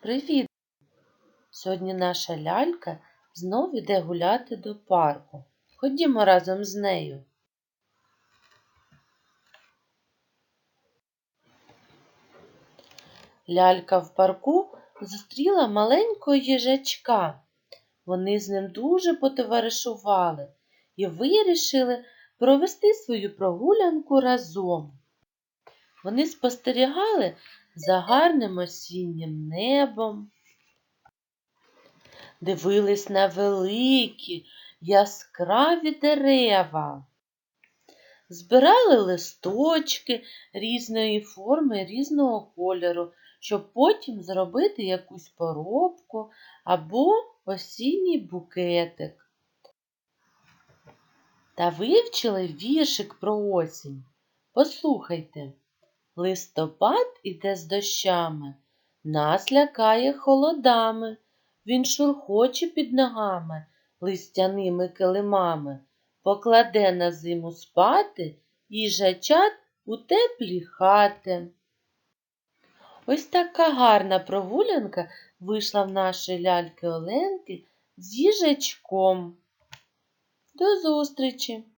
Привіт! Сьогодні наша лялька знов іде гуляти до парку. Ходімо разом з нею. Лялька в парку зустріла маленького їжачка. Вони з ним дуже потоваришували і вирішили провести свою прогулянку разом. Вони спостерігали за гарним осіннім небом, дивились на великі яскраві дерева, збирали листочки різної форми, різного кольору, щоб потім зробити якусь поробку або осінній букетик. Та вивчили віршик про осінь. Послухайте. Листопад іде з дощами, нас лякає холодами, він шурхоче під ногами, листяними килимами, покладе на зиму спати їжачат у теплі хати. Ось така гарна прогулянка вийшла в нашої ляльки Оленки з їжачком. До зустрічі!